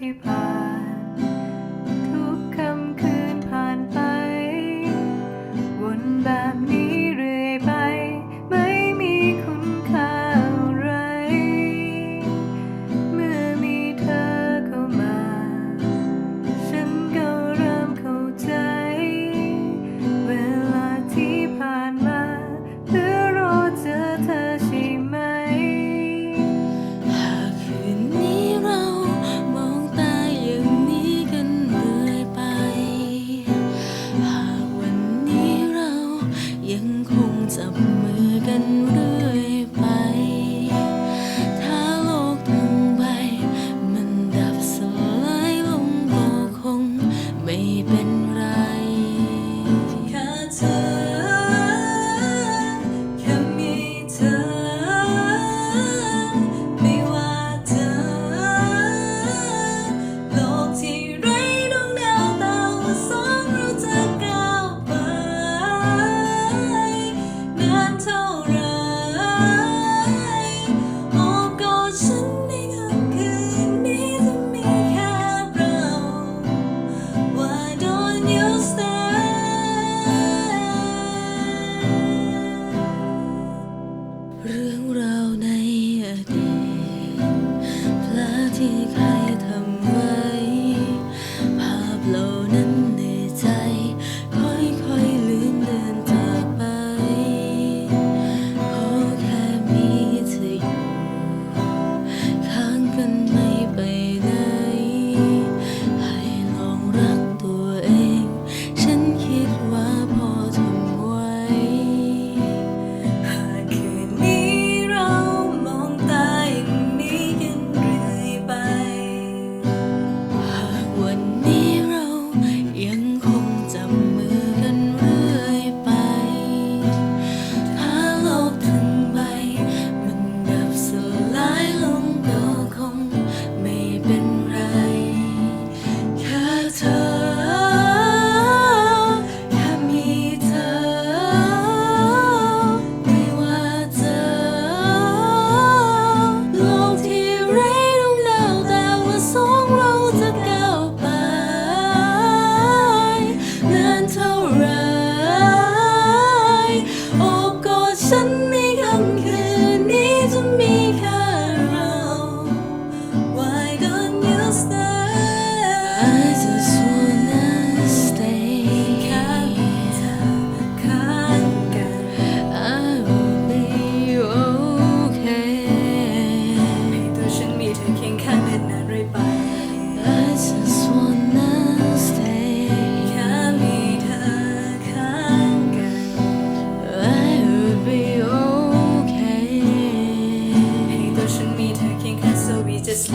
You. จับมือกัน เรื่องราวในอดีตพลาที่ใครทำ this